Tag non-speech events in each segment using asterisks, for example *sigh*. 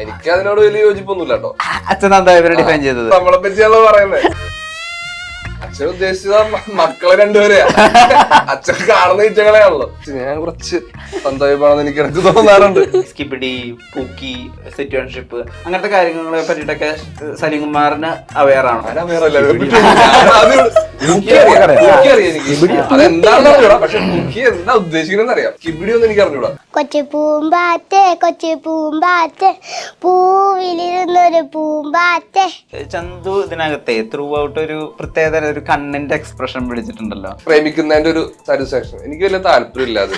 എനിക്ക് അതിനോട് വലിയ യോജിപ്പൊന്നുമില്ല കേട്ടോ. അച്ഛൻ എന്താ ഇവരെ ഡിഫൈൻ ചെയ്തത്. നമ്മളെ പറ്റിയാണ് പറയുന്നത് അച്ഛൻ ഉദ്ദേശിച്ചത് മക്കളെ രണ്ടുപേരെയാ. അച്ഛൻ കാണുന്ന ഈച്ചകളെയാണല്ലോ. ഞാൻ കുറച്ച് സന്തോഷമാണെന്ന് എനിക്ക് ഇടയ്ക്ക് തോന്നാറുണ്ട്. സ്കിപ്പിടി പൂക്കി സിറ്റുവേഷൻഷിപ്പ് അങ്ങനത്തെ കാര്യങ്ങളെ പറ്റിയിട്ടൊക്കെ സലീം കുമാറിന് അവെയർ ആണ്. പക്ഷെ കുക്കി എന്താ ഉദ്ദേശിക്കുന്നത് അറിയാം. കിബിടി ഒന്നും എനിക്ക് അറിഞ്ഞൂടാ. കൊച്ചു പൂമ്പാറ്റേ കൊച്ചു പൂമ്പാറ്റേ പൂവിലിരുന്നൊരു പൂമ്പാറ്റേ. ചന്തു ഇതിനകത്തെ ത്രൂ ഔട്ട് ഒരു പ്രത്യേകതര ഒരു കണ്ണിന്റെ എക്സ്പ്രഷൻ പിടിച്ചിട്ടുണ്ടല്ലോ. പ്രേമിക്കുന്നതിന്റെ ഒരു സാറ്റിസ്ഫാക്ഷൻ എനിക്ക് വലിയ താല്പര്യം അത്.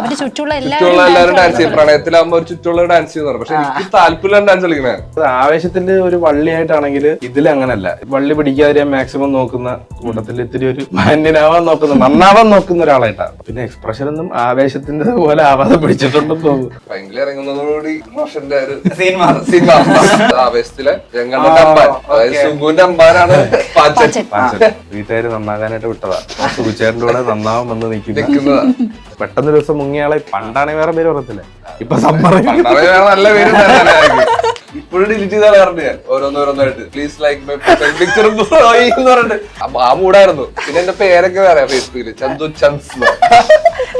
അവരുടെ ചുറ്റുള്ള ചുറ്റുള്ള എല്ലാവരും ഡാൻസ് ചെയ്യും. പ്രണയത്തിലാകുമ്പോ ഒരു ചുറ്റുള്ള ഡാൻസ് ചെയ്യുന്ന പക്ഷെ എനിക്ക് താല്പര്യം ഡാൻസ് കളിക്കണേ. അത് ആവേശത്തിന്റെ ഒരു വള്ളിയായിട്ടാണെങ്കിൽ ഇതിൽ അങ്ങനല്ല. വള്ളി പിടിക്കാതെ മാക്സിമം നോക്കുന്ന കൂട്ടത്തിൽ ഇത്തിരി ഒരു മാന്യനാവാൻ നോക്കുന്ന നന്നാവാൻ നോക്കുന്ന ഒരാളായിട്ടാണ്. പിന്നെ എക്സ്പ്രഷൻ ഒന്നും ആവേശത്തിന്റെ പോലെ ആവാതെ പിടിച്ചിട്ടുണ്ടെന്ന് തോന്നുന്നു. ഭയങ്കര ഇറങ്ങുന്നതോടുകൂടി റോഷന്റെ ഒരു സീൻ മാറും. സിനിമ ആവേശത്തിലെ രംഗണ്ണന്റെ അമ്പാൻ. അതായത് സുഗുവിന്റെ അമ്പാനാണ് പാച്ചൻ. വീട്ടുകാർ നന്നാകാനായിട്ട് വിട്ടതാ. സുഖിച്ചേട്ടന്റെ കൂടെ നന്നാവാൻ വന്ന് നിൽക്കുന്ന. നിൽക്കുന്നതാ. പെട്ടെന്ന് ഒരു ദിവസം മുങ്ങിയാളെ പണ്ടാണെ വേറെ പേര് പറയത്തില്ല ഇപ്പൊ നല്ല പേര് ഇപ്പോഴും ഡിലീറ്റ് ചെയ്താൽ കാരണം ഞാൻ. ഓരോന്നോരോന്നായിട്ട്. പ്ലീസ് ലൈക്ക് മൈ പിക്ചർ എന്ന് പറഞ്ഞിട്ട്. ആ മൂടായിരുന്നു പിന്നെ എന്റെ പേരൊക്കെ വേറെ ഫേസ്ബുക്കിൽ ചന്തു ചൻസ് എന്ന്.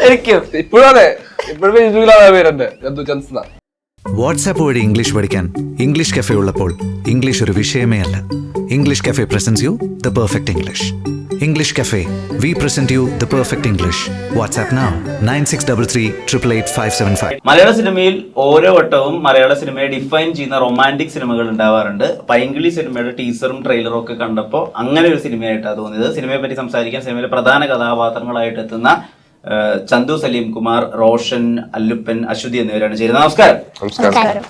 ശരിക്കും ഇപ്പോഴും അതെ. ഇപ്പോഴും ഫേസ്ബുക്കിലാണ് ആ പേരെന്റെ ചന്തു ചൻസ് വാട്സാപ്പ് വഴി ഇംഗ്ലീഷ് പഠിക്കാൻ ഇംഗ്ലീഷ് കഫേ ഉള്ളപ്പോൾ ഇംഗ്ലീഷ് ഒരു വിഷയമേ അല്ല. English cafe presents you the perfect English English cafe we present you the perfect English WhatsApp now nine six double three triple eight five seven five മലയാള സിനിമയിൽ ഓരോ വട്ടവും മലയാള സിനിമയെ ഡിഫൈൻ ചെയ്യുന്ന റൊമാന്റിക് സിനിമകൾ ഉണ്ടാവാറുണ്ട്. പൈങ്കിളി സിനിമയുടെ ടീസറും ട്രെയിലറും ഒക്കെ കണ്ടപ്പോൾ അങ്ങനെ ഒരു സിനിമയായിട്ടാണ് തോന്നിയത്. സിനിമയെ പറ്റി സംസാരിക്കാൻ സിനിമയിലെ പ്രധാന കഥാപാത്രങ്ങളായിട്ട് എത്തുന്ന ചന്തു സലീം കുമാർ റോഷൻ അല്ലുപ്പൻ അശ്വതി എന്നിവരാണ് ചേരുന്നത്. നമസ്കാരം. നമസ്കാരം.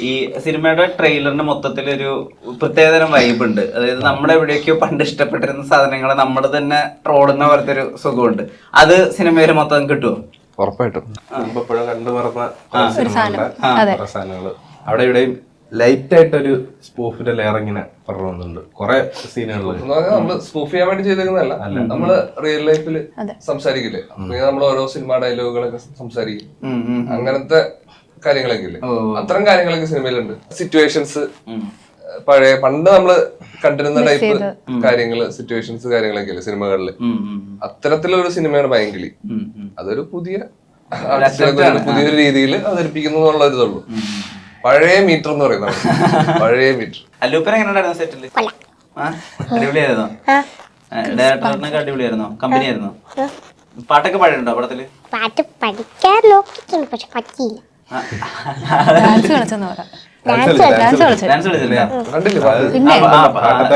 ഈ സിനിമയുടെ ട്രെയിലറിന് മൊത്തത്തിൽ ഒരു പ്രത്യേകതരം വൈബ് ഉണ്ട് അതായത് നമ്മുടെ എവിടെയൊക്കെയോ പണ്ട് ഇഷ്ടപ്പെട്ടിരുന്ന സാധനങ്ങൾ നമ്മൾ തന്നെ ട്രോളുന്ന പോലത്തെ ഒരു സുഖമുണ്ട്. അത് സിനിമയിൽ മൊത്തം കിട്ടുമോ ഉറപ്പായിട്ടും. ഇപ്പോഴും കണ്ടു മറന്ന ഒരു സാധനം. അതെ. കുറെ സാധനങ്ങൾ. അവിടെ ഇവിടെയും ലൈറ്റ് ആയിട്ടൊരു സ്പൂഫിന്റെ ലെയർ ഇങ്ങനെ പറഞ്ഞു വന്നിട്ടുണ്ട് കുറെ സീനുകളിൽ നമ്മൾ സ്പൂഫ് ചെയ്യാൻ വേണ്ടി ചെയ്തേക്കുന്നതല്ല. നമ്മൾ റിയൽ ലൈഫിൽ സംസാരിക്കില്ലേ? നമ്മൾ ഓരോ സിനിമ ഡയലോഗുകളൊക്കെ സംസാരിക്കും. അങ്ങനത്തെ കാര്യങ്ങളൊക്കെ ഇല്ലേ അത്തരം കാര്യങ്ങളൊക്കെ സിനിമയിലുണ്ട്. സിറ്റുവേഷൻസ് പഴയ പണ്ട് നമ്മൾ കണ്ടിരുന്ന ടൈപ്പ് കാര്യങ്ങൾ സിറ്റുവേഷൻസ് കാര്യങ്ങളൊക്കെ ഇല്ലേ സിനിമകളിൽ അത്തരത്തിലൊരു സിനിമയാണ് ഉം. അതൊരു പുതിയ പുതിയൊരു രീതിയിൽ അവതരിപ്പിക്കുന്നു എന്നുള്ള ഒരു ഇതുള്ളൂ പഴയ മീറ്റർ എന്ന് പറയുന്നത് പഴയ മീറ്റർ അല്ലൂപ്പൻ എങ്ങനെ ഉണ്ടായിരുന്നു സെറ്റിൽ ആ? അടിപൊളിയായിരുന്നോ? ഡയറക്ടറിനൊക്കെ അടിപൊളിയായിരുന്നോ? കമ്പനി ആയിരുന്നോ പാട്ടൊക്കെ പാടിയിട്ടുണ്ടോ പടത്തിൽ? പാട്ട് പഠിക്കാൻ നോക്കിയിട്ടുണ്ട് പക്ഷെ പറ്റിയില്ല. ഡാൻസ് കളിച്ചെന്ന് പറയാം.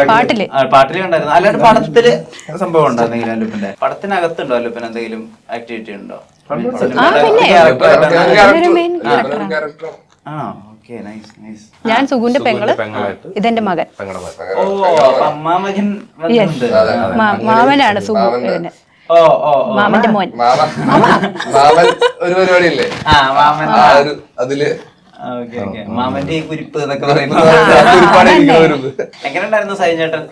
പാട്ടിൽ. അല്ലാണ്ട് പടത്തിൽ സംഭവം അല്ലൂപ്പന്റെ പടത്തിനകത്തുണ്ടോ അല്ലൂപ്പൻ എന്തെങ്കിലും ആക്ടിവിറ്റി ഉണ്ടോ? ആ, പിന്നെ. ക്യാരക്ടർ main ക്യാരക്ടർ ആ ഓക്കെ നൈസ് നൈസ് ഞാൻ സുഗുന്റെ പെങ്ങൾ. ഇതെന്റെ മകൻ. ഓ വന്നിട്ടുണ്ട്. മാമനാണ് സുഗു ഇതിന് ഓ ഓ ഓ. മാമന്റെ മോൻ മാമൻ ഒരു പരിപാടിയില്ലേ ആ മാമൻ ആ ഒരു അതിൽ ഓക്കെ ഓക്കെ മാമന്റെ ഈ കുരിപ്പ് എന്നൊക്കെ പറയുന്നത്. എങ്ങനെ ഉണ്ടായിരുന്നു സൈജേട്ടൻ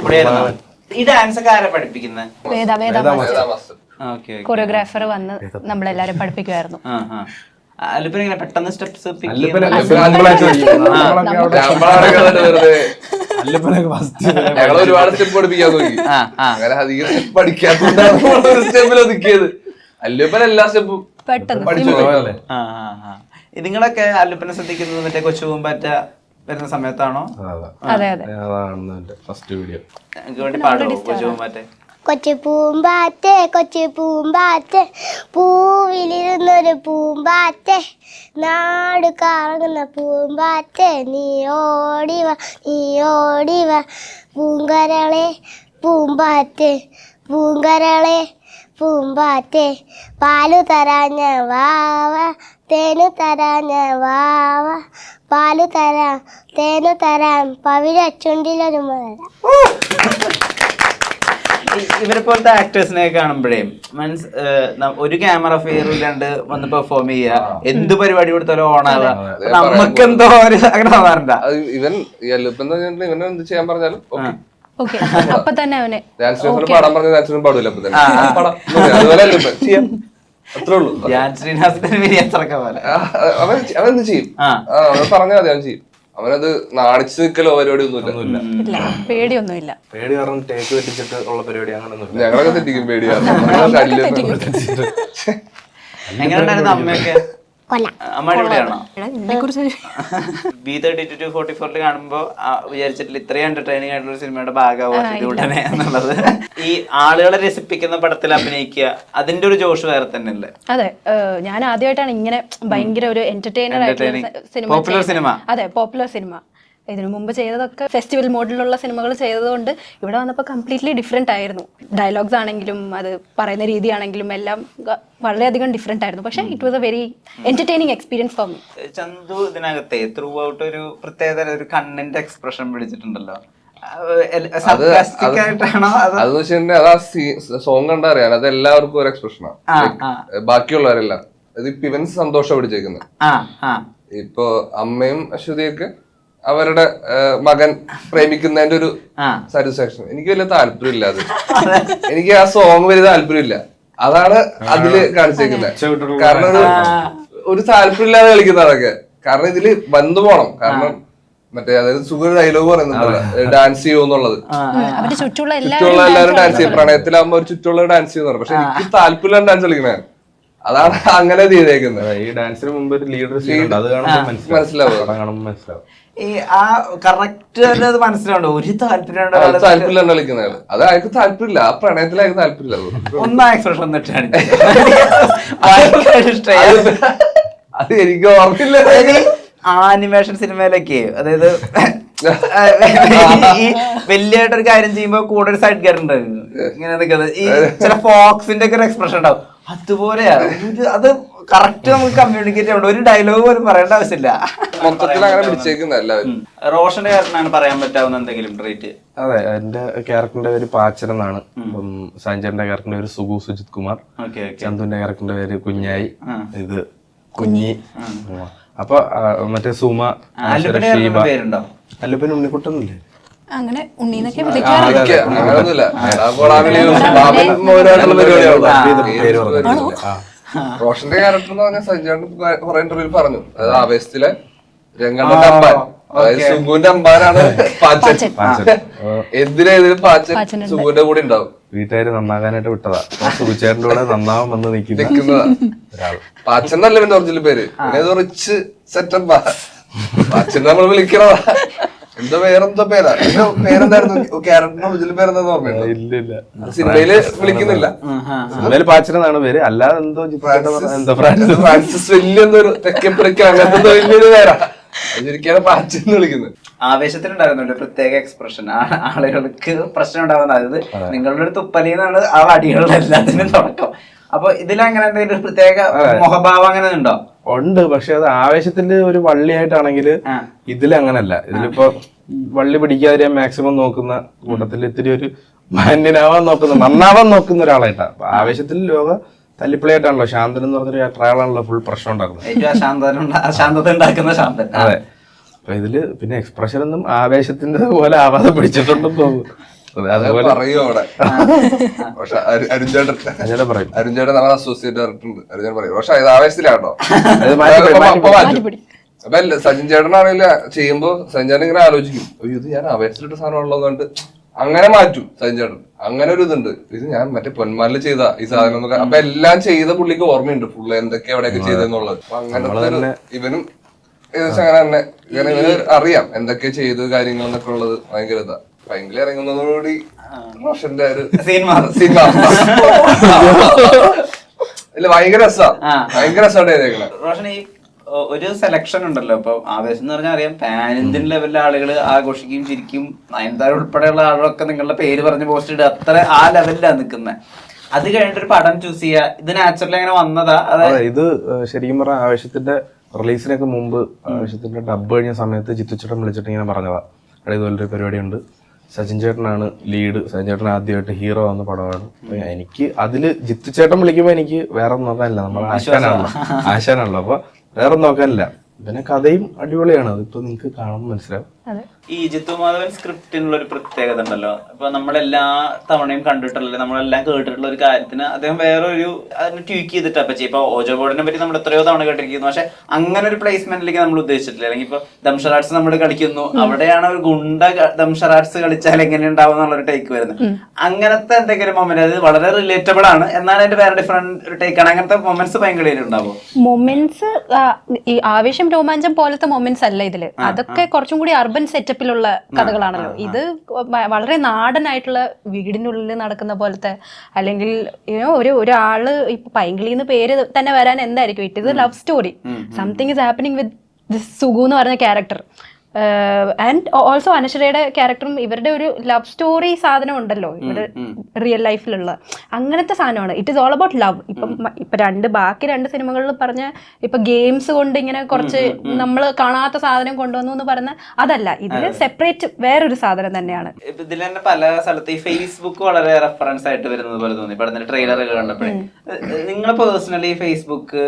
ചേട്ടൻ? ഈ ഡാൻസ് ഒക്കെ ആരാ പഠിപ്പിക്കുന്നത് വേദ വേദ ഏതാ മാസ്റ്റർ? ഓക്കെ കൊറിയോഗ്രാഫർ വന്ന് നമ്മളെല്ലാരും പഠിപ്പിക്കുമായിരുന്നു അല്ലിപ്പൻ ഇങ്ങനെ പെട്ടെന്ന് സ്റ്റെപ്സ് അല്ലിപ്പനൊക്കെ first ഞങ്ങൾ ഒരുപാട് സ്റ്റെപ്പ് പഠിപ്പിക്കാൻ നോക്കി. അങ്ങനെ അധികം സ്റ്റെപ്പ് പഠിക്കാത്ത ഒരു സ്റ്റെപ്പിൽ ഒതുക്കിയത്. അല്ലപ്പൻ എല്ലാ സ്റ്റെപ്പും പെട്ടെന്ന്. പഠിച്ചു നിങ്ങളൊക്കെ അല്ലപ്പനെ ശ്രദ്ധിക്കുന്നത് മറ്റേ കൊച്ചു പൂമ്പാറ്റ വരുന്ന സമയത്താണോ? അതെ അതെ. അതാണ് എന്റെ ഫസ്റ്റ് വീഡിയോ എനിക്ക് വേണ്ടി പാടുമോ കൊച്ചു പൂമ്പാറ്റെ? കൊച്ചു പൂമ്പാറ്റേ കൊച്ചു പൂമ്പാറ്റേ പൂവിലിരുന്നൊരു പൂമ്പാറ്റേ നാട് കറങ്ങുന്ന പൂമ്പാറ്റേ നീ ഓടിവ നീ ഓടിവ പൂങ്കരളെ പൂമ്പാറ്റേ പൂങ്കരളെ പൂമ്പാറ്റേ പാലു തരാഞ്ഞ വാവ തേനു തരാഞ്ഞ വാവ പാലു തരാം തേനു തരാം പവിഴച്ചുണ്ടിലൊരു മുതല. ഇവരെ പോലത്തെ ആക്ടേഴ്സിനെ കാണുമ്പോഴേ മീൻസ് ഒരു ക്യാമറ ഫെയർ ഇല്ലാണ്ട് വന്ന് പെർഫോം ചെയ്യുക എന്ത് പരിപാടി കൊടുത്താലും ഓണാവുക നമുക്ക് എന്തോ ഒരു അങ്ങനെ തോന്നാറുണ്ടോ ഇവൻ ഇവനെ എന്ത് ചെയ്യാൻ പറഞ്ഞാലും ഓക്കെ അപ്പൊ തന്നെ അവന്. ഡാൻസിനെ പാടാൻ പറഞ്ഞ പാടില്ല അപ്പൊ തന്നെ. പാടാം. അതുപോലെ അല്ലപ്പൻ. ചെയ്യാം. അത്രേ ഉള്ളൂ. ഞാൻ അവൻ അവൻ എന്ത് ചെയ്യും? പറഞ്ഞാൽ മതി അവൻ ചെയ്യും. അവനത് നാണിച്ചു നിൽക്കലോ പരിപാടി ഒന്നുമില്ല. ഇല്ല പേടിയൊന്നുമില്ല. പേടി കാരണം ടേക്ക് വെട്ടിച്ചിട്ട് ഉള്ള പരിപാടി അങ്ങനെയൊന്നും ഞങ്ങളൊക്കെ തെറ്റിക്കും പേടിയാണ് എങ്ങനെയുണ്ടായിരുന്നു അമ്മയൊക്കെ? കൊല. അമ്മ അടിപൊളിയാണോ B thirty two two forty ഫോറിൽ കാണുമ്പോ ആ, വിചാരിച്ചിട്ടില്ല ഇത്രയും എന്റർടൈനിങ് ആയിട്ടുള്ള സിനിമയുടെ ഭാഗമാവും ഉടനെ എന്നുള്ളത്. ഈ ആളുകളെ രസിപ്പിക്കുന്ന പടത്തിൽ അഭിനയിക്കുക അതിന്റെ ഒരു ജോഷ് വേറെ തന്നെ അല്ലേ അതെ ഞാൻ ആദ്യമായിട്ടാണ് ഇങ്ങനെ ഭയങ്കര ഒരു എന്റർടൈനർ ആയിട്ടുള്ള. സിനിമ. അതെ പോപ്പുലർ സിനിമ ഇതിനു മുമ്പ് ചെയ്തതൊക്കെ ഫെസ്റ്റിവൽ മോഡിലുള്ള സിനിമകൾ ചെയ്തതുകൊണ്ട് ഇവിടെ വന്നപ്പോൾ കംപ്ലീറ്റ്ലി ഡിഫറെന്റ് ആയിരുന്നു. ഡയലോഗ്സ് ആണെങ്കിലും അത് പറയുന്ന രീതിയാണെങ്കിലും എല്ലാം വളരെയധികം ഡിഫറെന്റ് ആയിരുന്നു. പക്ഷേ it was a very entertaining experience for me Chandu ഇതിനകത്തെ ത്രൂ ഔട്ട് ഒരു പ്രത്യേകത ഒരു കണ്ണിന്റെ എക്സ്പ്രഷൻ പിടിച്ചിട്ടുണ്ടല്ലോ അതെന്ന് വെച്ചിട്ടുണ്ടെങ്കിൽ അത് ആ സോങ് കണ്ടാ അറിയാൻ അത് എല്ലാവർക്കും ഒരു എക്സ്പ്രഷനാ ബാക്കിയുള്ളവരെല്ലാം. ഇത് ഇപ്പൊ ഇവൻ സന്തോഷം പിടിച്ചേക്കുന്നത് ആ ആ. ഇപ്പൊ അമ്മയും അശ്വതിയൊക്കെ അവരുടെ മകൻ പ്രേമിക്കുന്നതിന്റെ ഒരു സാറ്റിസ്ഫാക്ഷൻ എനിക്ക് വലിയ താല്പര്യമില്ല അത്. *laughs* എനിക്ക് ആ സോങ് വലിയ താല്പര്യമില്ല അതാണ് അതിൽ കാണിച്ചേക്കുന്നത് കാരണം ഒരു ഒരു താല്പര്യമില്ലാതെ കളിക്കുന്ന അതൊക്കെ കാരണം ഇതിൽ ബന്ധു പോണം. കാരണം മറ്റേ അതായത് സുഖ ഡയലോഗ് പറയുന്നുണ്ടല്ലോ. ഡാൻസ് ചെയ്യുമെന്നുള്ളത് ചുറ്റുള്ള എല്ലാവരും ഡാൻസ് ചെയ്യും. പ്രണയത്തിലാകുമ്പോ ഒരു ചുറ്റുള്ള ഡാൻസ് ചെയ്യുന്നു പക്ഷെ എനിക്ക് താല്പര്യമില്ല ഡാൻസ് കളിക്കണേ അതാണ് അങ്ങനെ ചെയ്തേക്കുന്നത്. ഈ ഡാൻസിന് മുമ്പ് ഒരു ലീഡർ സീൻ ഉണ്ട് അത് മനസ്സിലാവും. ഈ ആ കറക്റ്റ് അത് മനസ്സിലുണ്ടോ ഒരു താല്പര്യം ആ, താല്പര്യമില്ല കളിക്കുന്ന ആൾ. അത് അയാൾക്ക് താല്പര്യമില്ല. ആ പ്രണയത്തിൽ അയാൾക്ക് താല്പര്യമില്ല. ഒന്നാ എക്സ്പ്രഷൻ എന്നിട്ടാണ് അത് എനിക്ക് ഓർമ്മയില്ല. ആനിമേഷൻ സിനിമയിലൊക്കെ അതായത് ഈ വലിയായിട്ടൊരു കാര്യം ചെയ്യുമ്പോ കൂടെ ഒരു സൈഡ് ഉണ്ടായിരുന്നു ഇങ്ങനെ നിൽക്കുന്നത് ഈ ചില ഫോക്സിന്റെ ഒക്കെ ഒരു എക്സ്പ്രഷൻ ഉണ്ടാവും. അതുപോലെയാ. അത് കറക്റ്റ് നമുക്ക് കമ്മ്യൂണിക്കേറ്റ് ചെയ്യണം. ഒരു ഡയലോഗ് പോലും പറയേണ്ട ആവശ്യമില്ല. മൊത്തത്തിൽ അങ്ങനെ പിടിച്ചേക്കുന്ന എല്ലാവരും റോഷന്റെ കാരണമാണ് പറയാൻ പറ്റാവുന്ന എന്തെങ്കിലും ട്രീറ്റ് അതെ എന്റെ ക്യാരക്ടറിന്റെ പേര് പാച്ചൻ എന്നാണ്. സഞ്ജയന്റെ ക്യാരക്ടറിന്റെ പേര് സുഗു സുജിത് കുമാർ. Okay okay. ചന്തുവിന്റെ ക്യാരക്ടറിന്റെ പേര് കുഞ്ഞായി. ഇത് കുഞ്ഞി. അപ്പൊ മറ്റേ സുമ അല്ലപ്പൻ ഉണ്ണിക്കുട്ടൊന്നുമില്ലേ അങ്ങനെ ഉണ്ണീന്നൊക്കെ വിളിക്കാറില്ല വിളിക്കാറുണ്ട്. റോഷന്റെ ക്യാരക്ടർ എന്ന് പറഞ്ഞാൽ സഞ്ജയ് കുറെ ഇന്റർവ്യൂവിൽ പറഞ്ഞു. അതായത് ആവേശത്തിലെ രംഗണ്ണന്റെ അമ്പാൻ. അതായത് സുഗുവിന്റെ അമ്പാനാണ് *laughs* പാച്ചൻ. എന്തിനേതിലും പാച്ചൻ സുഗുവിന്റെ കൂടെ ഉണ്ടാവും. വീട്ടുകാര് നന്നാകാനായിട്ട് വിട്ടതാ. അപ്പൊ സുഖിച്ചേട്ടന്റെ കൂടെ നന്നാവാൻ വന്ന് നിൽക്കുന്നതാ. പാച്ചൻ എന്നല്ല പിന്നെ ഒറിജിനൽ പേര്. റിച്ച് സെറ്റപ്പാ പാച്ചൻ നമ്മൾ വിളിക്കണതാ. എന്തോ വേറെന്തോ പേരാ. എന്തോ പേരെന്തായിരുന്നു? ക്യാരക്ടറിന്റെ ഒറിജിനൽ പേരെന്താ ഓർമ്മയുണ്ടോ? ഇല്ല ഇല്ല സിനിമയിൽ വിളിക്കുന്നില്ല. സിനിമയിൽ പാച്ചനെന്നാണ് പേര്. അല്ലാതെ എന്തോ എന്തോ ഫ്രാൻസിസ്. ഫ്രാൻസിസ് വലിയ ഒരു തെക്കപ്പുറയ്ക്ക് അങ്ങനത്തെ എന്തോ വലിയൊരു പേരാ. അത് എന്ന് വിളിക്കുന്നത്. ആവേശത്തിലുണ്ടായിരുന്നു ഒരു പ്രത്യേക എക്സ്പ്രഷൻ ആളുകൾക്ക് പ്രശ്നം ഉണ്ടാവുന്ന അതായത് നിങ്ങളുടെ ഒരു തുപ്പലിന്നാണ് ആ അടികളുടെ എല്ലാത്തിനും തുടക്കം. അപ്പൊ ഇതിലങ്ങനെ എന്തെങ്കിലും ഒരു പ്രത്യേക മുഖഭാവം അങ്ങനെ ഉണ്ടോ? ഉണ്ട്. പക്ഷെ അത് ആവേശത്തിന്റെ ഒരു വള്ളിയായിട്ടാണെങ്കിൽ ഇതിലങ്ങനല്ല. ഇതിൽ അങ്ങനല്ല ഇതിലിപ്പോ വള്ളി പിടിക്കാതെ മാക്സിമം നോക്കുന്ന കൂട്ടത്തിൽ ഇത്തിരി ഒരു മാന്യനാവാൻ നോക്കുന്ന നന്നാവാൻ നോക്കുന്ന ഒരാളായിട്ടാ. അപ്പൊ ആവേശത്തിൽ ലോക തല്ലിപ്പിളയായിട്ടാണല്ലോ ശാന്തൻ എന്ന് പറഞ്ഞൊരു ട്രയലാണല്ലോ ഫുൾ പ്രശ്നം ഉണ്ടാക്കുന്നത്. അശാന്തത ഉണ്ടാക്കുന്ന ശാന്തൻ. അതെ. അപ്പൊ ഇതിൽ പിന്നെ എക്സ്പ്രഷൻ ഒന്നും ആവേശത്തിന്റെ പോലെ ആവാതെ പിടിച്ചിട്ടുണ്ടെന്ന് തോന്നുന്നു. അതെ, പറയൂ അവിടെ. പക്ഷെ അരുൺചേട്ടൻ പറയും. അരുൺചേട്ടൻ നമ്മുടെ അസോസിയേറ്റ് ഡയറക്ടർ ഉണ്ട്. അരുൺചേട്ടൻ പറയും പക്ഷെ ഇത് ആവേശത്തിലാണോ? അപ്പൊ സച്ചിൻ ചേട്ടനാണെങ്കിൽ ചെയ്യുമ്പോ സച്ചിൻ ചേട്ടൻ ഇങ്ങനെ ആലോചിക്കും. അയ്യോ ഇത് ഞാൻ അവേശത്തിലിട്ട സാധനം ഉള്ളത് കൊണ്ട് അങ്ങനെ മാറ്റും സച്ചിൻ ചേട്ടൻ. അങ്ങനെ ഒരു ഇതുണ്ട്. ഇത് ഞാൻ മറ്റേ പൊന്മാലിൽ ചെയ്ത ഈ സാധനം എന്നൊക്കെ അപ്പൊ എല്ലാം ചെയ്ത പുള്ളിക്ക് ഓർമ്മയുണ്ട്. ഫുള്ള് എന്തൊക്കെ എവിടെയൊക്കെ ചെയ്തെന്നുള്ളത്. അപ്പൊ അങ്ങനത്തെ ഇവനും ഏകദേശം അങ്ങനെ തന്നെ. ഇങ്ങനെ ഇവന് അറിയാം എന്തൊക്കെ ചെയ്ത് കാര്യങ്ങൾ എന്നൊക്കെ ഉള്ളത്. ഭയങ്കര ഇതാ. ഭയങ്കര ഇറങ്ങുന്നതോടുകൂടി റോഷന്റെ ഒരു സിനിമ. സിനിമ *laughs* ഇല്ല ഭയങ്കര രസാ. ഭയങ്കര രസമാണ് ചെയ്തേക്കണേ റോഷൻ ഒരു സെലക്ഷൻ ഉണ്ടല്ലോ. ഇപ്പൊ ആവേശം എന്ന് പറഞ്ഞാൽ അറിയാം. പാൻ ഇന്ത്യൻ ലെവലിലെ ആളുകൾ ആഘോഷിക്കുകയും ചിരിക്കും. നയൻതാര ഉൾപ്പെടെയുള്ള ആളുകളൊക്കെ നിങ്ങളുടെ പേര് പറഞ്ഞ് പോസ്റ്റ് ഇടുക. അത്ര ആ ലെവലിലാണ് നിൽക്കുന്നത് അത് കഴിഞ്ഞിട്ട് ഒരു പടം ചൂസ് ചെയ്യുക ഇത് നാച്ചുറലി അങ്ങനെ വന്നതാ. അതെ ഇത് ശരിക്കും പറഞ്ഞ ആവേശത്തിന്റെ റിലീസിനൊക്കെ മുമ്പ് ആവേശത്തിന്റെ ഡബ് കഴിഞ്ഞ സമയത്ത് ചിത്തുച്ചേട്ടൻ വിളിച്ചിട്ട് ഇങ്ങനെ പറഞ്ഞതാ. അവിടെ ഇതുപോലൊരു പരിപാടിയുണ്ട്. സച്ചിൻ ചേട്ടനാണ് ലീഡ് സച്ചിൻ ചേട്ടൻ ആദ്യമായിട്ട് ഹീറോ ആവുന്ന പടമാണ്. എനിക്ക് അതിൽ ജിത്തു ചേട്ടൻ വിളിക്കുമ്പോ എനിക്ക് വേറെ ഒന്നും അതല്ല. നമ്മൾ ആശാനാണല്ലോ. ആശാനാണല്ലോ. അപ്പൊ വേറെ നോക്കാനില്ല. പിന്നെ കഥയും അടിപൊളിയാണ്. അതിപ്പോ നിങ്ങൾക്ക് കാണുമ്പോൾ മനസ്സിലാവും. ഈ ജിത്തു മാധവൻ സ്ക്രിപ്റ്റിനുള്ള ഒരു പ്രത്യേകത ഉണ്ടല്ലോ. ഇപ്പൊ നമ്മളെല്ലാ തവണയും കണ്ടിട്ടുള്ള നമ്മളെല്ലാം കേട്ടിട്ടുള്ള ഒരു കാര്യത്തിന് അദ്ദേഹം വേറൊരു ഒരു അതിനെ ട്യൂക്ക് ചെയ്തിട്ടാ പറ്റി ഇപ്പൊ ഓജോ ബോർഡിനെ പറ്റി നമ്മൾ എത്രയോ തവണ കേട്ടിരിക്കുന്നു. പക്ഷെ അങ്ങനെ ഒരു പ്ലേസ്മെന്റിലേക്ക് നമ്മൾ ഉദ്ദേശിച്ചിട്ടില്ല. അല്ലെങ്കിൽ ഇപ്പൊ ദംഷറാട്സ് നമ്മൾ കളിക്കുന്നു. അവിടെയാണ് ഒരു ഗുണ്ട ദംഷറാട്സ് കളിച്ചാൽ എങ്ങനെ ഉണ്ടാവും എന്നുള്ളൊരു ടേക്ക് വരുന്നത്. അങ്ങനത്തെ എന്തെങ്കിലും മൊമെന്റ് അത് വളരെ റിലേറ്റബിൾ ആണ്. എന്നാൽ അതിന്റെ വേറെ ഡിഫറെന്റ് ഒരു ടേക്ക് ആണ്. അങ്ങനത്തെ മൊമെന്റ്സ് ഭയങ്കര ഉണ്ടാവും? മൊമെന്റ്സ് ഈ ആവേശം രോമാഞ്ചം പോലത്തെ മൊമെന്റ്സ് അല്ല ഇതിൽ. അതൊക്കെ കുറച്ചും കൂടി അർബൻ സെറ്റപ്പിലുള്ള കഥകളാണല്ലോ. ഇത് വളരെ നാടനായിട്ടുള്ള വീടിനുള്ളിൽ നടക്കുന്ന പോലത്തെ അല്ലെങ്കിൽ ഒരു ഒരാൾ ഇപ്പൊ പൈങ്കിളിന്ന് പേര് തന്നെ വരാൻ എന്തായിരിക്കും? It is love story something is happening with this Sugu എന്ന് പറഞ്ഞ ക്യാരക്ടർ ആൻഡ് ഓൾസോ അനശ്വരയുടെ ക്യാരക്ടറും ഇവരുടെ ഒരു ലവ് സ്റ്റോറി സാധനം ഉണ്ടല്ലോ. ഇവരുടെ റിയൽ ലൈഫിലുള്ള അങ്ങനത്തെ സാധനമാണ്. It is all about love ഇപ്പം ഇപ്പൊ രണ്ട് ബാക്കി രണ്ട് സിനിമകളിൽ പറഞ്ഞ ഇപ്പൊ ഗെയിംസ് കൊണ്ട് ഇങ്ങനെ കുറച്ച് നമ്മൾ കാണാത്ത സാധനം കൊണ്ടുവന്നു എന്ന് പറഞ്ഞ അതല്ല. ഇതിൽ സെപ്പറേറ്റ് വേറൊരു സാധനം തന്നെയാണ്. ഇപ്പൊ ഇതിൽ തന്നെ പല സ്ഥലത്ത് ഈ ഫേസ്ബുക്ക് വളരെ റെഫറൻസ് ആയിട്ട് വരുന്നത് പോലെ തോന്നി. പടത്തിന്റെ ട്രെയിലറുകൾ കണ്ടപ്പോഴേ. നിങ്ങൾ പേഴ്സണലി ഫേസ്ബുക്ക്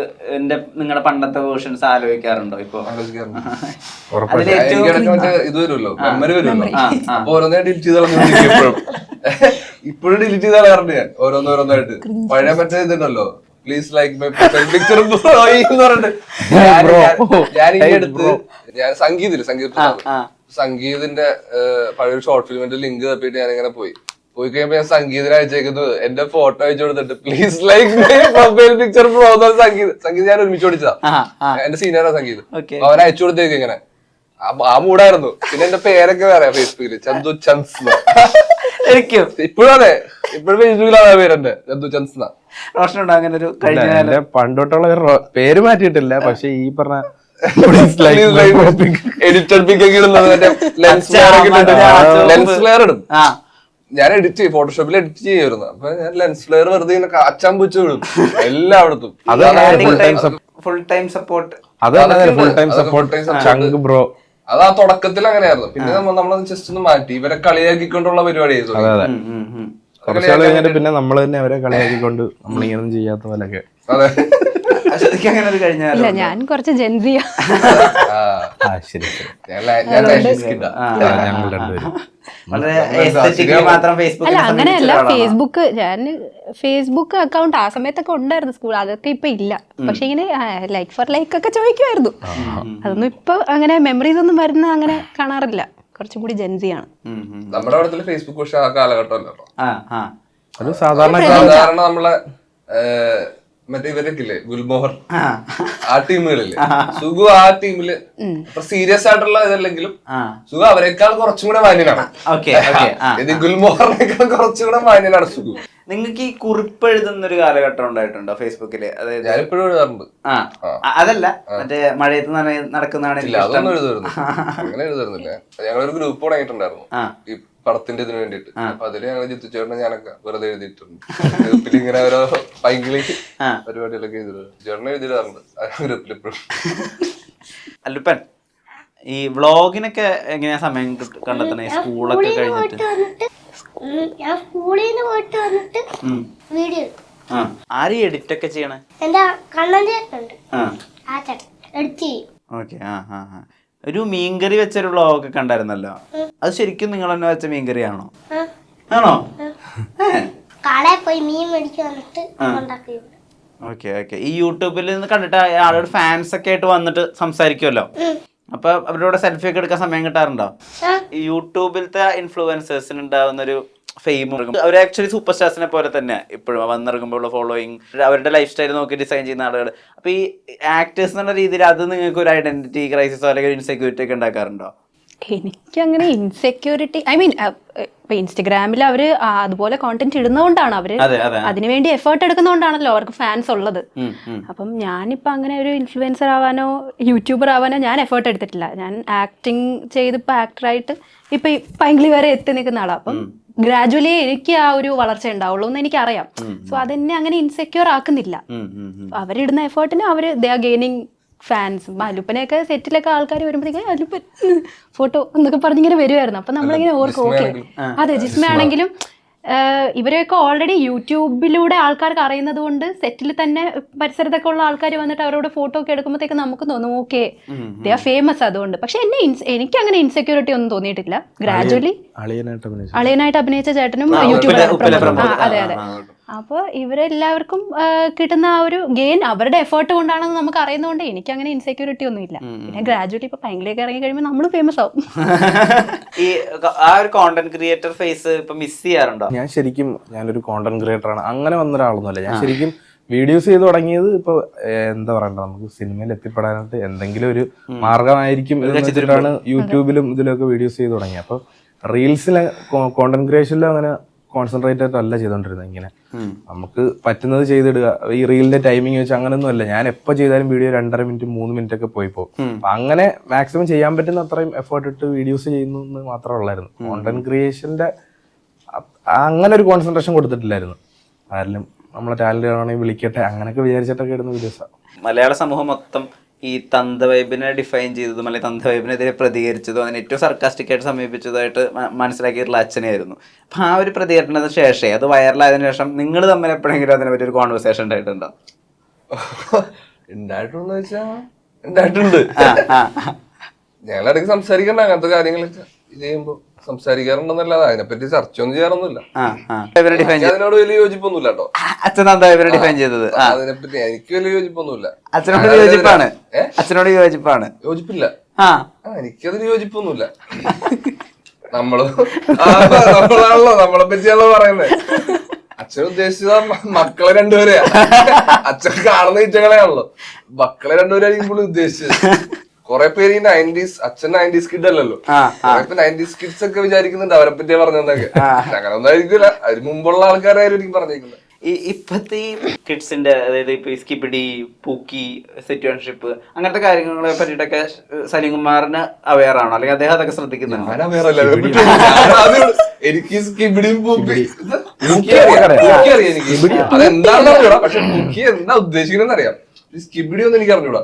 നിങ്ങളുടെ പണ്ടത്തെ വേർഷൻസ് ആലോചിക്കാറുണ്ടോ ഇപ്പൊ. *laughs* അതിൽ എനിക്കിടയ്ക്ക് മറ്റേ ഇത് വരുമല്ലോ മെമ്മറി വരുമല്ലോ. അപ്പൊ ഓരോന്നേ ഡിലിറ്റ് ചെയ്ത് കളഞ്ഞോണ്ടിരിക്കും ഇപ്പോഴും. *laughs* ഇപ്പോഴും ഡിലിറ്റ് ചെയ്ത് കളയാറുണ്ട് ഞാൻ ഓരോന്നോരോന്നായിട്ട്. പഴയ മറ്റേ ഇതുണ്ടല്ലോ. പ്ലീസ് ലൈക്ക് മൈ പിക്ചർ എന്ന് പറഞ്ഞിട്ട്. ഞാൻ- ഈ എടുത്ത് ഞാൻ സംഗീതിൽ സംഗീത സംഗീതിന്റെ പഴയൊരു ഷോർട്ട് ഫിലിമിന്റെ ലിങ്ക് തപ്പിയിട്ട് ഞാൻ ഇങ്ങനെ പോയി. പോയി കഴിയുമ്പോ ഞാൻ സംഗീതം അയച്ചേക്കുന്നത് എന്റെ ഫോട്ടോ അയച്ചു കൊടുത്തിട്ട്. Please like mobile picture pro Sangeeth Sangeeth ഞാൻ ഒരുമിച്ച് ഓടിച്ചതാ. എന്റെ സീനിയറാ സംഗീത്. അവൻ അയച്ചു കൊടുത്തേക്ക് ഇങ്ങനെ. ആ- മൂടായിരുന്നു പിന്നെ എന്റെ പേരൊക്കെ വേറെ ഫേസ്ബുക്കിൽ ചന്തു ചൻസ് ഇപ്പോഴും അതെ. ഇപ്പോഴും ഫേസ്ബുക്കിലാണ് പേരെന്റെ ചന്തു ചൻസ്. റോഷനുണ്ടോ അങ്ങനെ ഒരു കഴിഞ്ഞ പണ്ടോട്ടുള്ള പേര് മാറ്റിയിട്ടില്ല പക്ഷെ ഈ പറഞ്ഞ edited pic ഒക്കെ ഇടുന്നത് മറ്റേ lens flare ഇടും. ഞാൻ എഡിറ്റ് ചെയ്യും ഫോട്ടോഷോപ്പിൽ എഡിറ്റ് ചെയ്യുമായിരുന്നു. അപ്പൊ ഞാൻ ലെൻസ് ഫ്ലെയർ വെറുതെ ഇങ്ങനെ കാച്ചാൻ പൂച്ച വിടും. എല്ലായിടത്തും. ഫുൾ ടൈം സപ്പോർട്ട് അതാണ് ഫുൾ ടൈം സപ്പോർട്ട് ബ്രോ അത് ആ തുടക്കത്തിൽ അങ്ങനെയായിരുന്നു. പിന്നെ നമ്മൾ നമ്മളത് ജസ്റ്റ് ഒന്ന് മാറ്റി. ഇവരെ കളിയാക്കിക്കൊണ്ടുള്ള പരിപാടി ആയിരുന്നു. പിന്നെ നമ്മൾ തന്നെ അവരെ കളിയാക്കിക്കൊണ്ട് നമ്മളിങ്ങനെ ചെയ്യാത്ത പോലൊക്കെ അതെ. അങ്ങനെ ഒരു കഴിഞ്ഞ ഇല്ല ഞാൻ കുറച്ച് ജെൻസിയ ആ, ആ ശരി ശരി. ഞങ്ങൾ രണ്ടുപേരും. വളരെ എസ്തെറ്റിക്കലി മാത്രം അങ്ങനെയല്ല ഫേസ്ബുക്ക് ഞാൻ ഫേസ്ബുക്ക് അക്കൗണ്ട് ആ സമയത്തൊക്കെ ഉണ്ടായിരുന്നു സ്കൂൾ അതൊക്കെ ഇപ്പൊ ഇല്ല. പക്ഷെ ഇങ്ങനെ ലൈക്ക് ഫോർ ലൈക്ക് ഒക്കെ ചോദിക്കുമായിരുന്നു. അതൊന്നും ഇപ്പൊ അങ്ങനെ മെമ്മറീസ് ഒന്നും വരുന്ന അങ്ങനെ കാണാറില്ല. കുറച്ചും കൂടി ജെൻസിയാണ് നമ്മുടെ അവിടത്തിൽ ഫേസ്ബുക്ക് പക്ഷെ ആ കാലഘട്ടം അല്ലല്ലോ ആ ആ. അത് സാധാരണ സാധാരണ നമ്മളെ ഏഹ്, മറ്റേ ഇവരൊക്കെ ഗുൽമോഹർ. ആ. ആ ടീമുകളില്ലേ? സുഖു ആ ടീമിൽ. സീരിയസ് ആയിട്ടുള്ള ഇതല്ലെങ്കിലും സുഖു അവരെക്കാൾ കുറച്ചും കൂടെ മാന്യനാണ്. ഗുൽമോഹറിനേക്കാൾ കുറച്ചും കൂടെ മാന്യനാണ് സുഖു. നിങ്ങൾക്ക് ഈ കുറിപ്പ് എഴുതുന്ന ഒരു കാലഘട്ടം ഉണ്ടായിട്ടുണ്ടോ ഫേസ്ബുക്കിൽ? അതായത് ഞാനിപ്പോഴും എഴുതാറുണ്ട്. ആ. അതല്ല. മറ്റേ മഴയത്ത് നടക്കുന്നതാണ് അതൊന്നും എഴുതായിരുന്നു *laughs* അങ്ങനെ എഴുതായിരുന്നില്ല ഞങ്ങളൊരു ഗ്രൂപ്പ് തുടങ്ങിയിട്ടുണ്ടായിരുന്നു. പടത്തിന്റെ ഇതിന് വേണ്ടിയിട്ട്. അപ്പൊ അതിൽ ഞങ്ങൾ ജിത്തു ചേട്ടൻ ഞാനൊക്കെ വെറുതെ എഴുതിയിട്ടുണ്ട്. ഗ്രൂപ്പിൽ ഇങ്ങനെ ഓരോ പൈങ്കിളി പരിപാടികളൊക്കെ എഴുതിയിട്ടുണ്ട്. ചേട്ടനെ എഴുതിയിടാറുണ്ട്. ഗ്രൂപ്പിൽ ഇപ്പോഴും. അല്ലുപ്പൻ ഈ വ്ളോഗിനൊക്കെ എങ്ങനെയാ സമയം കണ്ടെത്തണേ സ്കൂളൊക്കെ കഴിഞ്ഞിട്ട്. ഞാൻ സ്കൂളിൽ നിന്ന് പോയിട്ട് വന്നിട്ട് വീഡിയോ ആര് എഡിറ്റ് ഒക്കെ ചെയ്യണേ? എന്റെ കണ്ണൻ ചേട്ടനുണ്ട്. ആ. ആ ചേട്ടൻ. എഡിറ്റ് ചെയ്യും. ഓക്കെ. ആ ആ ആ. ഒരു മീൻകറി വെച്ചൊരു വ്ളോഗൊക്കെ കണ്ടായിരുന്നല്ലോ. അത് ശരിക്കും നിങ്ങൾ തന്നെ വെച്ച മീൻകറി ആണോ. ആണോ കടയിൽ പോയി മീൻ മേടിച്ച് വന്നിട്ട് ഓക്കെ ഓക്കെ. ഈ യൂട്യൂബിൽ നിന്ന് കണ്ടിട്ട് ആളോട് ഫാൻസ് ഒക്കെ ആയിട്ട് വന്നിട്ട് സംസാരിക്കുമല്ലോ അപ്പൊ അവരോട് സെൽഫി ഒക്കെ എടുക്കാൻ സമയം കിട്ടാറുണ്ടോ? യൂട്യൂബിലത്തെ ഇൻഫ്ലുവൻസേഴ്സിന് ഉണ്ടാവുന്ന ഒരു ഫെയിം അവർ ആക്ച്വലി സൂപ്പർ സ്റ്റാർസിനെ പോലെ തന്നെ ഇപ്പോഴും വന്നിറങ്ങുമ്പോഴുള്ള ഫോളോയിങ് അവരുടെ ലൈഫ് സ്റ്റൈൽ നോക്കി ഡിസൈൻ ചെയ്യുന്ന ആളുകൾ അപ്പൊ ഈ ആക്ടേഴ്സ് എന്നുള്ള രീതിയിൽ അത് നിങ്ങൾക്ക് ഒരു ഐഡന്റിറ്റി ക്രൈസിസോ അല്ലെങ്കിൽ ഒരു ഇൻസെക്യൂരിറ്റി ഒക്കെ ഉണ്ടാക്കാറുണ്ടോ? എനിക്ക് അങ്ങനെ ഇൻസെക്യൂരിറ്റി ഐ മീൻ ഇപ്പൊ ഇൻസ്റ്റഗ്രാമിൽ അവർ അതുപോലെ കോണ്ടന്റ് ഇടുന്നതുകൊണ്ടാണ് അവർ അതെ അതെ. അതിനുവേണ്ടി എഫേർട്ട് എടുക്കുന്നതുകൊണ്ടാണല്ലോ അവർക്ക് ഫാൻസ് ഉള്ളത്. അപ്പം ഞാനിപ്പോ അങ്ങനെ ഒരു ഇൻഫ്ലുവൻസർ ആവാനോ യൂട്യൂബർ ആവാനോ ഞാൻ എഫേർട്ട് എടുത്തിട്ടില്ല. ഞാൻ ആക്ടിങ് ചെയ്ത് ഇപ്പൊ ആക്ടറായിട്ട് ഇപ്പൊ പൈങ്കിളി വരെ എത്തി നിൽക്കുന്ന ആളാണ് അപ്പം ഗ്രാജുവലി എനിക്ക് ആ ഒരു വളർച്ച ഉണ്ടാവുള്ളൂ എന്ന് എനിക്കറിയാം. സോ അതെന്നെ അങ്ങനെ ഇൻസെക്യൂർ ആക്കുന്നില്ല. അവരിടുന്ന എഫേർട്ടിന് അവർ ദേ ആർ ഗെയിനിങ് ഫാൻസ് അലുപ്പനെയൊക്കെ സെറ്റിലൊക്കെ ആൾക്കാർ വരുമ്പോഴത്തേക്കും അലുപ്പൻ ഫോട്ടോ എന്നൊക്കെ പറഞ്ഞിങ്ങനെ വരുമായിരുന്നു അപ്പൊ നമ്മളിങ്ങനെ ഓർക്കും ഓക്കെ. അതെ ജിസ്മ ആണെങ്കിലും ആഹ് ഇവരെയൊക്കെ ഓൾറെഡി യൂട്യൂബിലൂടെ ആൾക്കാർക്ക് അറിയുന്നത് കൊണ്ട് സെറ്റിൽ തന്നെ പരിസരത്തൊക്കെ ഉള്ള ആൾക്കാർ വന്നിട്ട് അവരോട് ഫോട്ടോ ഒക്കെ എടുക്കുമ്പോഴത്തേക്ക് നമുക്ക് തോന്നും ഓക്കെ ദേ ആർ ഫേമസ് അതുകൊണ്ട്. പക്ഷെ എന്നെ എനിക്ക് അങ്ങനെ ഇൻസെക്യൂരിറ്റി ഒന്നും തോന്നിയിട്ടില്ല. ഗ്രാജുവലി അളിയനായിട്ട് അഭിനയിച്ചു ചേട്ടനും യൂട്യൂബിൽ. അതെ അതെ. അപ്പോൾ ഇവരെല്ലാവർക്കും കിട്ടുന്ന ആ ഒരു ഗെയിൻ അവരുടെ എഫേർട്ട് കൊണ്ടാണെന്ന് നമുക്ക് അറിയുന്നതുകൊണ്ട് എനിക്ക് അങ്ങനെ ഇൻസെക്യൂരിറ്റി ഒന്നും ഇല്ല പിന്നെ ഗ്രാജുവലി ഇപ്പൊ പൈങ്കിലേക്ക് ഇറങ്ങി കഴിയുമ്പോൾ നമ്മൾ ഫേമസ് ആവും. *laughs* ഈ ആ ഒരു കോണ്ടന്റ് ക്രിയേറ്റർ ഫേസ് ഇപ്പൊ മിസ് ചെയ്യാറുണ്ടോ? ഞാൻ ശരിക്കും ഞാനൊരു കോണ്ടന്റ് ക്രിയേറ്റർ ആണ്. അങ്ങനെ വന്ന ഒരാളൊന്നുമല്ല ഞാൻ ശരിക്കും വീഡിയോസ് ചെയ്ത് തുടങ്ങിയത് ഇപ്പൊ എന്താ പറയണ്ട നമുക്ക് സിനിമയിൽ എത്തിപ്പെടാനായിട്ട് എന്തെങ്കിലും ഒരു മാർഗമായിരിക്കും എന്ന് വെച്ചിട്ടാണ് യൂട്യൂബിലും ഇതിലൊക്കെ വീഡിയോസ് ചെയ്ത് തുടങ്ങിയത്. അപ്പൊ റീൽസിലെ കോണ്ടന്റ് ക്രിയേഷനിലും അങ്ങനെ കോൺസെൻട്രേറ്റ് ആയിട്ട് അല്ല ചെയ്തോണ്ടിരുന്നത് ഇങ്ങനെ. നമുക്ക് പറ്റുന്നത് ചെയ്തിടുക. ഈ റീലിന്റെ ടൈമിംഗ് വെച്ച് അങ്ങനെയൊന്നും അല്ല. ഞാൻ എപ്പോ ചെയ്താലും വീഡിയോ രണ്ടര മിനിറ്റ് മൂന്ന് മിനിറ്റ് ഒക്കെ പോയി പോകും. അങ്ങനെ മാക്സിമം ചെയ്യാൻ പറ്റുന്ന അത്രയും എഫേർട്ട് ഇട്ട് വീഡിയോസ് ചെയ്യുന്നു എന്ന് മാത്രമേ ഉള്ളായിരുന്നു. കോണ്ടന്റ് ക്രിയേഷന്റെ അങ്ങനെ ഒരു കോൺസെൻട്രേഷൻ കൊടുത്തിട്ടില്ലായിരുന്നു. ആരെങ്കിലും നമ്മളെ ടാലന്റ് ആണെങ്കിൽ വിളിക്കട്ടെ അങ്ങനെയൊക്കെ വിചാരിച്ചിട്ടൊക്കെ ഇടുന്ന വീഡിയോസാണ് മലയാള സമൂഹം മൊത്തം ഈ തന്ത വൈബിനെ ഡിഫൈൻ ചെയ്തതും അല്ലെങ്കിൽ തന്ത വൈബിനെതിരെ പ്രതികരിച്ചതും അതിന് ഏറ്റവും സർക്കാസ്റ്റിക് ആയിട്ട് സമീപിച്ചതായിട്ട് മനസ്സിലാക്കിയിട്ടുള്ള അച്ഛനായിരുന്നു അപ്പം ആ ഒരു പ്രതികരണത്തിന് ശേഷമേ അത് വൈറലായതിനു ശേഷം നിങ്ങൾ തമ്മിൽ എപ്പോഴെങ്കിലും അതിനെ പറ്റി ഒരു കോൺവെർസേഷൻ ഉണ്ടായിട്ടുണ്ടോ. *laughs* ഉണ്ടായിട്ടുണ്ടോ വെച്ചാൽ ഉണ്ടായിട്ടുണ്ട് ഞങ്ങളിടയ്ക്ക് സംസാരിക്കണ്ട അങ്ങനത്തെ കാര്യങ്ങളൊക്കെ ഇത് ചെയ്യുമ്പോ. സംസാരിക്കാറുണ്ടെന്നല്ലാതെ അതിനെപ്പറ്റി ചർച്ച ഒന്നും ചെയ്യാറൊന്നുമില്ല അതിനോട് വലിയ യോജിപ്പൊന്നുമില്ല കേട്ടോ. അച്ഛൻ തന്ത ഇവരെ ഡിഫൈൻ ചെയ്തത്? അതിനെപ്പറ്റി എനിക്ക് വലിയ യോജിപ്പൊന്നുമില്ല. അച്ഛനോട് യോജിപ്പാണ്? അച്ഛനോട് യോജിപ്പാണ്? യോജിപ്പില്ല. ആ. എനിക്കതിന് യോജിപ്പൊന്നുമില്ല. നമ്മൾ നമ്മളാണല്ലോ നമ്മളെ പറ്റിയാണല്ലോ പറയുന്നത് അച്ഛൻ ഉദ്ദേശിച്ചത് മക്കളെ രണ്ടുപേരെയാ. അച്ഛൻ കാണുന്ന ഈറ്റകളെയാണല്ലോ മക്കളെ രണ്ടുപേരായിരിക്കും ഉദ്ദേശിച്ചത്. കൊറേ പേര് ഈ നയന്റീസ് അച്ഛൻ നയന്റീസ് കിഡ് അല്ലല്ലോ. ആ, നയന്റീസ് കിഡ്സ് ഒക്കെ വിചാരിക്കുന്നുണ്ട് അവരെ പറ്റിയാ പറഞ്ഞതൊക്കെ അങ്ങനെ ഒന്നും ആയിരിക്കില്ല. അതിന് മുമ്പുള്ള ആൾക്കാരായിരിക്കും പറഞ്ഞേക്കുന്നത്. ഈ ഇപ്പത്തെ ഈ കിഡ്സിന്റെ അതായത് ഇപ്പൊ ഈ സ്കിപ്പിടി പൂക്കി സിറ്റുവേഷൻഷിപ്പ് അങ്ങനത്തെ കാര്യങ്ങളെ പറ്റിയിട്ടൊക്കെ സലീം അവയർ ആണോ? അല്ലെങ്കിൽ അദ്ദേഹം അതൊക്കെ ശ്രദ്ധിക്കുന്നുണ്ട്. എനിക്ക് സ്കിബിഡിയും പൂക്കി. അറിയാം. അറിയാം എനിക്ക്. അതെന്താണെന്ന് അറിഞ്ഞൂടാ. പക്ഷെ പൂക്കി എന്താ ഉദ്ദേശിക്കുന്നത് അറിയാം സ്കിബിഡി ഒന്നും എനിക്ക് അറിഞ്ഞൂടാ.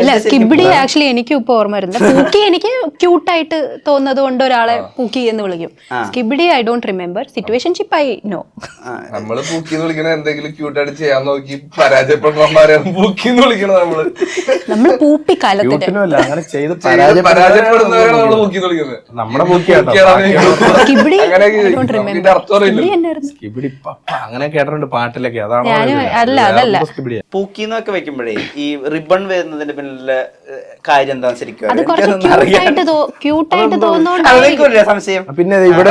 ഇല്ല സ്കിബിഡി ആക്ച്വലി എനിക്ക് ഇപ്പൊ ഓർമ്മ വരുന്നത് പൂക്കി എനിക്ക് ക്യൂട്ടായിട്ട് തോന്നുന്നത് കൊണ്ട് ഒരാളെ പൂക്കി എന്ന് വിളിക്കും. Skibidi I don't remember situationship I know നമ്മൾ പൂക്കി എന്ന് വിളിക്കണ എന്തെങ്കിലും ക്യൂട്ടായിട്ട് ചെയ്യാൻ നോക്കി പരാജയപ്പെടുന്ന പൂക്കി എന്ന് വിളിക്കണത് നമ്മൾ. നമ്മൾ പൂപ്പി കാലത്തിന്റെ പരാജയപ്പെടുന്നവരാണ് നമ്മൾ പൂക്കി എന്ന് വിളിക്കുന്നത്. നമ്മുടെ പൂക്കിയാട്ടോ. പൂക്കിയാണ് *laughs* അങ്ങനെ കേട്ടിട്ടുണ്ട് പാട്ടിലൊക്കെ. അതാണ് അല്ല, അതല്ല. സ്കിബിഡിയാ. വെക്കുമ്പോഴേ ഈ റിബൺ വരുന്നതിന്റെ പിന്നിലെ കാര്യം എന്താ ശരിക്കും അത് കുറച്ച് ക്യൂട്ടായിട്ട് ക്യൂട്ടായിട്ട് അതെനിക്കൊരു സംശയം. പിന്നെ ഇവിടെ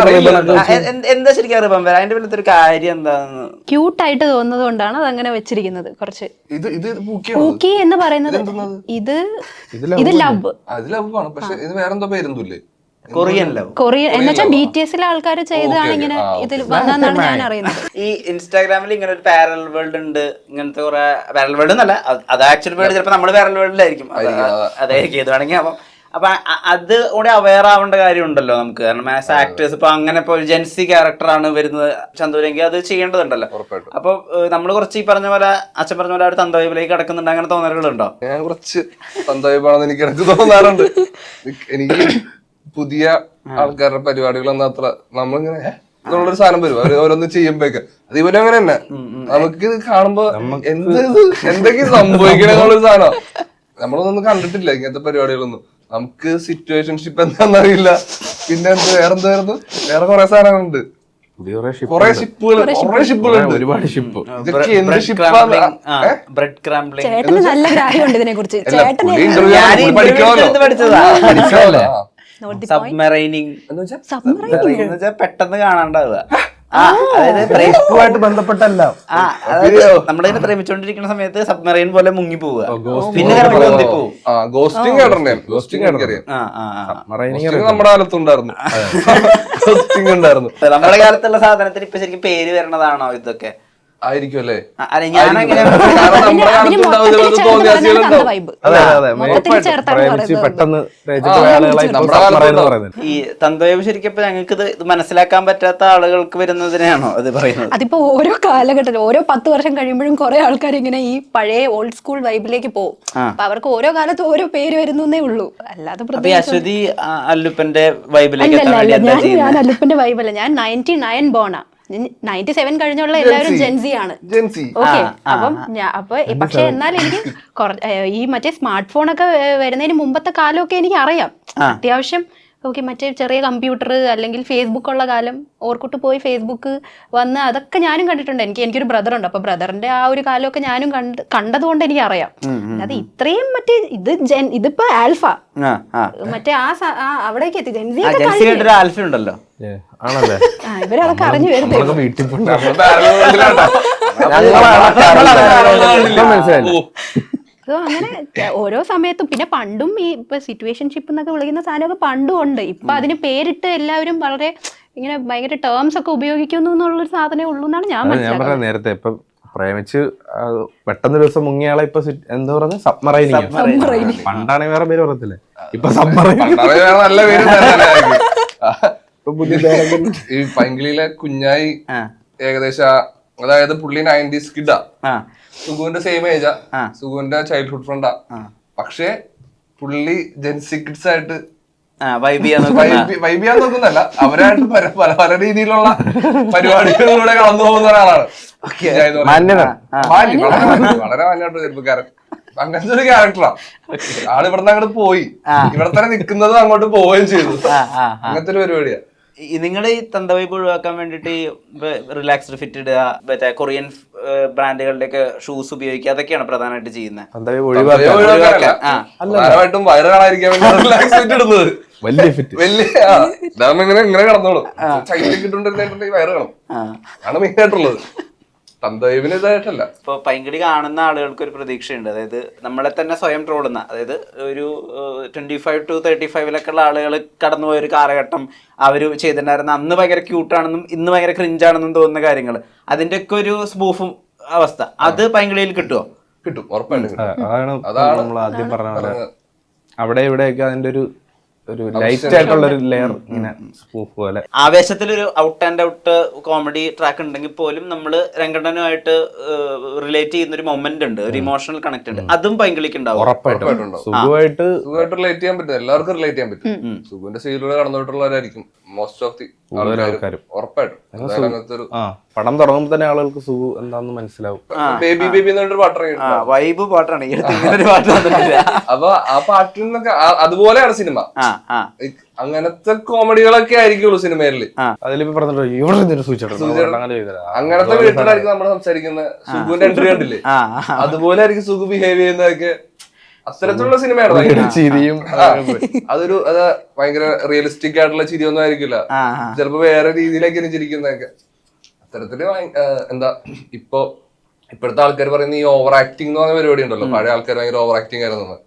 എന്ത്- ശരിക്കും റിബൺ വരാൻ അതിന്റെ പിന്നിലത്തെ ഒരു കാര്യം എന്താന്ന്? ക്യൂട്ടായിട്ട് തോന്നുന്നത് കൊണ്ടാണ് അത് അങ്ങനെ വെച്ചിരിക്കുന്നത് കുറച്ച്. ഇത് ഇത് പൂക്കി എന്ന് പറയുന്നത് ഇത് ഇത് ലവ് അത് ആണ് പക്ഷെ ഇത് വേറെന്തോ പേരെന്തോല്ലേ കൊറിയൻ ലവ്. കൊറിയൻ എന്നുവെച്ചാൽ ബി ടി എസിലെ ആൾക്കാർ ചെയ്തതാണ് ഇങ്ങനെ ഇതിൽ വന്നതെന്നാണ് ഞാൻ അറിയുന്നത് ഈ ഇൻസ്റ്റാഗ്രാമിൽ ഇങ്ങനെ ഒരു പാരൽ വേൾഡ് ഉണ്ട്. ഇങ്ങനത്തെ കുറെ പാരൽ വേൾഡ് എന്നല്ല അത് ആക്ച്വൽ വേൾഡ് ചിലപ്പോൾ നമ്മൾ പാരൽ വേൾഡിലായിരിക്കും അതായിരിക്കും ഇത് വേണമെങ്കിൽ അപ്പം അപ്പൊ അത് കൂടെ അവെയർ ആവേണ്ട കാര്യമുണ്ടല്ലോ നമുക്ക്. കാരണം ആസ് ആക്ടേഴ്സ് ഇപ്പൊ അങ്ങനെ ഇപ്പൊ ഒരു ജെൻസി ക്യാരക്ടറാണ് വരുന്നത് ചന്ദൂരെങ്കിൽ അത് ചെയ്യേണ്ടതുണ്ടല്ലോ. അപ്പൊ നമ്മൾ കുറച്ച് ഈ പറഞ്ഞ പോലെ അച്ഛൻ പറഞ്ഞ പോലെ ഒരു തന്തവൈബിലേക്ക് കിടക്കുന്നുണ്ട്. അങ്ങനെ തോന്നലുകളുണ്ടോ? ഞാൻ കുറച്ച് തന്തവൈബാണെന്ന് എനിക്ക് തോന്നാറുണ്ട്. എനിക്ക് പുതിയ ആൾക്കാരുടെ പരിപാടികളൊന്നും അത്ര നമ്മളിങ്ങനെ? എന്നുള്ളൊരു സാധനം വരും. അവർ ഓരോന്ന് ചെയ്യുമ്പോഴേക്ക്. അത് ഇവരും അങ്ങനെ തന്നെ നമുക്ക് ഇത് കാണുമ്പോ എന്ത് എന്തൊക്കെ സംഭവിക്കണെന്നുള്ളൊരു സാധനം. നമ്മളൊന്നും കണ്ടിട്ടില്ല ഇങ്ങനത്തെ പരിപാടികളൊന്നും. നമുക്ക് സിറ്റുവേഷൻഷിപ്പ് എന്താണെന്നറിയില്ല പിന്നെ എന്ത്? വേറെ എന്തായിരുന്നു വേറെ കുറെ സാധനങ്ങളുണ്ട്. കുറെ. ഷിപ്പുകൾ കുറെ ഷിപ്പുകളുണ്ട് ഒരുപാട് ഷിപ്പ് ബ്രെഡ് ക്രാംബ്ലിംഗ് ചേട്ടന് നല്ല ഗ്രാഹ്യമുണ്ട് ഇതിനെ കുറിച്ച് ചേട്ടൻ പഠിച്ചതാ. പെട്ടെന്ന് കാണാണ്ടാവുക. ബന്ധപ്പെട്ടല്ല. പ്രേമിച്ചോണ്ടിരിക്കുന്ന സമയത്ത് സബ്മറൈൻ പോലെ മുങ്ങി പോവുക പിന്നെ ഗോസ്റ്റിംഗ് ഗോസ്റ്റിംഗ് നമ്മുടെ കാലത്തുണ്ടായിരുന്നു. ഗോസ്റ്റിംഗ് *laughs* ഉണ്ടായിരുന്നു. നമ്മുടെ കാലത്തുള്ള സാധനത്തിന് ഇപ്പൊ ശരിക്കും പേര് വരണതാണോ ഇതൊക്കെ? ആയിരിക്കും അല്ലേ? ഈ തന്തവൈബ് ശരിക്കും ഇപ്പൊ ഞങ്ങൾക്ക് ഇത് മനസ്സിലാക്കാൻ പറ്റാത്ത ആളുകൾക്ക് വരുന്നതിനാണോ അത് പറയുന്നത്? അതിപ്പോ ഓരോ കാലഘട്ടത്തിൽ ഓരോ പത്ത് വർഷം കഴിയുമ്പോഴും കുറെ ആൾക്കാർ ഇങ്ങനെ ഈ പഴയ ഓൾഡ് സ്കൂൾ വൈബിലേക്ക് പോകും. അപ്പൊ അവർക്ക് ഓരോ കാലത്ത് ഓരോ പേര് വരുന്നേ ഉള്ളൂ. അല്ലാതെ അശ്വതി അല്ലുപ്പന്റെ വൈബിലേക്ക് ഞാൻ ഞാൻ ചെയ്യുന്നത് വൈബല്ല ഞാൻ ninety nine born ninety seven കഴിഞ്ഞുള്ള എല്ലാവരും ജെൻസി ആണ്. ജെൻസി ഓക്കെ അപ്പം അപ്പൊ പക്ഷെ എന്നാൽ എനിക്ക് കുറ- ഈ മറ്റേ സ്മാർട്ട് ഒക്കെ വരുന്നതിന് മുമ്പത്തെ കാലമൊക്കെ എനിക്ക് അറിയാം അത്യാവശ്യം ഓക്കെ മറ്റേ ചെറിയ കമ്പ്യൂട്ടർ അല്ലെങ്കിൽ ഫേസ്ബുക്ക് ഉള്ള കാലം ഓർക്കുട്ട് പോയി ഫേസ്ബുക്ക് വന്ന് അതൊക്കെ ഞാനും കണ്ടിട്ടുണ്ട്. എനിക്ക് എനിക്കൊരു ബ്രദർ ഉണ്ട്. അപ്പൊ ബ്രദറിന്റെ ആ ഒരു കാലമൊക്കെ ഞാനും കണ്ട് കണ്ടതുകൊണ്ട് എനിക്ക് അറിയാം അത് ഇത്രയും മറ്റേ ഇത് ജെൻ ഇതിപ്പോ ആൽഫ. മറ്റേ ആ അവിടേക്ക് എത്തി. ജെൻസി ആൽഫ ഉണ്ടല്ലോ. ആണല്ലേ? ഇവരതൊക്കെ അറിഞ്ഞു വരുന്നത്. വീട്ടിൽ പോയി. സോ അങ്ങനെ *laughs* ഓരോ സമയത്തും പിന്നെ പണ്ടും ഈ ഇപ്പൊ സിറ്റുവേഷൻഷിപ്പ് എന്നൊക്കെ വിളിക്കുന്ന സാധനമൊക്കെ പണ്ടും ഉണ്ട്. ഇപ്പൊ അതിന് പേരിട്ട് എല്ലാവരും വളരെ ഇങ്ങനെ ഭയങ്കര ടേംസ് ഒക്കെ ഉപയോഗിക്കുന്നു എന്നുള്ളൊരു സാധനമേ ഉള്ളൂ എന്നാണ് ഞാൻ മനസ്സിലാക്കുന്നത്. പറഞ്ഞ നേരത്തെ ഇപ്പൊ പ്രേമിച്ച് പെട്ടെന്ന് ഒരു ദിവസം മുങ്ങിയാളെ ഇപ്പൊ എന്താ പറഞ്ഞ? സബ്മറൈനിങ് പണ്ടാണ് വേറെ പേര് പറയത്തില്ലേ? ഇപ്പൊ സബ്മറൈൻ പണ്ടാണ് വേറെ നല്ല പേര്. ഇപ്പൊ പുതിയ *laughs* ഈ പൈങ്കിളിയിലെ കുഞ്ഞായി ഏകദേശം ആ- അതായത് പുള്ളി നയന്റീസ് കിഡാ. ആ. സുഗുവിന്റെ സെയിം ഏജാ ആ. സുഗുവിന്റെ ചൈൽഡ്ഹുഡ് ഫ്രണ്ടാ പക്ഷെ പുള്ളി ജെൻസി കിഡ്സ് ആയിട്ട് വൈബിയാ വൈബ് ചെയ്യാൻ നോക്കുന്നല്ല അവരായിട്ട് പല പല രീതിയിലുള്ള പരിപാടികളിലൂടെ കടന്നു പോകുന്ന ഒരാളാണ്. വളരെ മാന്യമായിട്ട് ചെറുപ്പക്കാരൻ. അങ്ങനത്തെ ഒരു ക്യാരക്ടറാ ആൾ ഇവിടുന്ന് അങ്ങോട്ട് പോയി. ഇവിടെ തന്നെ നിൽക്കുന്നതും അങ്ങോട്ട് പോവുകയും ചെയ്തു. അങ്ങനത്തെ ഒരു പരിപാടിയാ. നിങ്ങൾ ഈ തന്തവൈപ്പ് ഒഴിവാക്കാൻ വേണ്ടിയിട്ട് ഈ റിലാക്സ്ഡ് ഫിറ്റ് ഇടുക മറ്റേ കൊറിയൻ ബ്രാൻഡുകളുടെ ഒക്കെ ഷൂസ് ഉപയോഗിക്കുക അതൊക്കെയാണ് പ്രധാനമായിട്ട് ചെയ്യുന്നത് *laughs* വലിയ ഫിറ്റ് വലിയ ഇങ്ങനെ ഇങ്ങനെ കിടന്നോളും. വയറ് കാണും ആ. ആണ് മെയിൻ ആയിട്ടുള്ളത്. തന്തവൈബിന് ഇതായിട്ടല്ല ഇപ്പോൾ പൈങ്കിളി കാണുന്ന ആളുകൾക്ക് ഒരു പ്രതീക്ഷയുണ്ട്. അതായത് നമ്മളെ തന്നെ സ്വയം ട്രോളുന്ന അതായത് ഒരു ട്വന്റി ഫൈവ് ടു തേർട്ടി ഫൈവിലൊക്കെ ഉള്ള ആളുകൾ കടന്നുപോയ ഒരു കാലഘട്ടം അവർ ചെയ്തിട്ടുണ്ടായിരുന്ന അന്ന് ഭയങ്കര ക്യൂട്ടാണെന്നും ഇന്ന് ഭയങ്കര ക്രിഞ്ചാണെന്നും തോന്നുന്ന കാര്യങ്ങൾ അതിന്റെയൊക്കെ ഒരു സ്പൂഫും അവസ്ഥ. അത് പൈങ്കിളിയിൽ കിട്ടുമോ കിട്ടും ഉറപ്പായിട്ടും കിട്ടും. അതാണ് അതാണ് നമ്മൾ ആദ്യം പറഞ്ഞ. അവിടെ ഇവിടെയൊക്കെ അതിന്റെ ഒരു ഒരു ലൈറ്റ് ആയിട്ടുള്ള ഒരു ലെയർ ഇങ്ങനെ സ്പൂഫ് പോലെ. ആവേശത്തിലൊരു out and out comedy track ഉണ്ടെങ്കിൽ പോലും നമ്മൾ രംഗണ്ണനുമായിട്ട് റിലേറ്റ് ചെയ്യുന്ന ഒരു മൊമെന്റ് ഉണ്ട്. ഒരു ഇമോഷണൽ കണക്ട് ഉണ്ട്. അതും പൈങ്കിളിക്കുണ്ടാവും ഉറപ്പായിട്ടും. സുഖമായിട്ട് സുഖമായിട്ട് റിലേറ്റ് ചെയ്യാൻ പറ്റും. എല്ലാവർക്കും റിലേറ്റ് ചെയ്യാൻ പറ്റും. സുഖുവിന്റെ സീലിലൂടെ കടന്നുപോയിട്ടുള്ളവരായിരിക്കും. മോസ്റ്റ് ഓഫ് ദി ആൾക്കാരും. ആൾക്കാരും ഉറപ്പായിട്ടും. പടം തുടങ്ങുമ്പോൾ തന്നെ ആളുകൾക്ക് സുഖം എന്താന്ന് മനസ്സിലാവും. ബേബി ബേബി എന്നൊരു വൈബ് പാട്ടാണ്. ഒരു പാട്ട് വന്നിട്ടില്ല. അപ്പൊ ആ പാട്ടിൽ നിന്നൊക്കെ അതുപോലെയാണ് സിനിമ. അങ്ങനത്തെ കോമഡികളൊക്കെ ആയിരിക്കുള്ളൂ സിനിമയിൽ അതിലിപ്പോ പറഞ്ഞിട്ടുണ്ട് ഇവിടെ സൂചിച്ചിട്ടുണ്ട് അങ്ങനത്തെ വീട്ടിലായിരിക്കും നമ്മൾ സംസാരിക്കുന്നത് സുഖുവിന്റെ എൻട്രി കണ്ടില്ലേ? അതുപോലെ ആയിരിക്കും സുഖു ബിഹേവ് ചെയ്യുന്നതൊക്കെ അത്തരത്തിലുള്ള സിനിമയാണ്. ചിരിയും അതൊരു അത് ഭയങ്കര റിയലിസ്റ്റിക് ആയിട്ടുള്ള ചിരിയൊന്നും ആയിരിക്കില്ല. ആ ആ. ചിലപ്പോ വേറെ രീതിയിലേക്കാണ് ചിരിക്കുന്നതൊക്കെ അത്തരത്തിൽ എന്താ ഇപ്പൊ ഇപ്പോഴത്തെ ആൾക്കാർ പറയുന്ന ഈ ഓവർ ആക്ടിങ് എന്ന് പറഞ്ഞ പരിപാടി ഉണ്ടല്ലോ. പഴയ ആൾക്കാർ ഭയങ്കര ഓവർ ആക്ടിങ് ആയിരുന്നു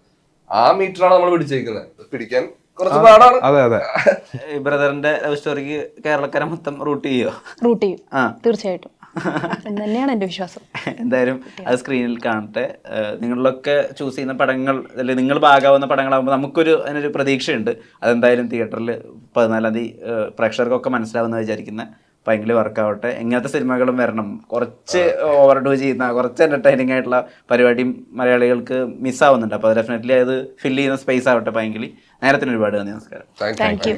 ആ മീറ്ററാണ് നമ്മൾ പിടിച്ചേക്കുന്നത്. പിടിക്കാൻ കുറച്ച് പാടാണ്. അതെ അതെ. *laughs* ബ്രദറിന്റെ ലവ് സ്റ്റോറിക്ക് കേരളക്കാരെ മൊത്തം റൂട്ട് ചെയ്യോ? റൂട്ട് ചെയ്യും. തീർച്ചയായിട്ടും. എന്ന് തന്നെയാണ് എന്റെ വിശ്വാസം. എന്തായാലും അത് സ്ക്രീനിൽ കാണട്ടെ. നിങ്ങളിലൊക്കെ ചൂസ് ചെയ്യുന്ന പടങ്ങൾ അല്ലെങ്കിൽ നിങ്ങൾ ഭാഗമാവുന്ന പടങ്ങളാകുമ്പോൾ നമുക്കൊരു അതിനൊരു പ്രതീക്ഷയുണ്ട്. അതെന്തായാലും തിയേറ്ററിൽ പതിനാലാം തീയതി പ്രേക്ഷകർക്കൊക്കെ മനസ്സിലാവുന്ന വിചാരിക്കുന്ന ഭയങ്കര വർക്കാവട്ടെ എങ്ങനത്തെ സിനിമകളും വരണം. കുറച്ച് ഓവർ ഡൂ ചെയ്യുന്ന കുറച്ച് എന്റർടൈനിങ് ആയിട്ടുള്ള പരിപാടിയും മലയാളികൾക്ക് മിസ്സാവുന്നുണ്ട് അപ്പോൾ ഡെഫിനറ്റ്ലി അത് ഫില്ല് ചെയ്യുന്ന സ്പേസ് ആവട്ടെ ഭയങ്കര. നേരത്തിന് ഒരുപാട് നന്ദി നമസ്കാരം. Thank U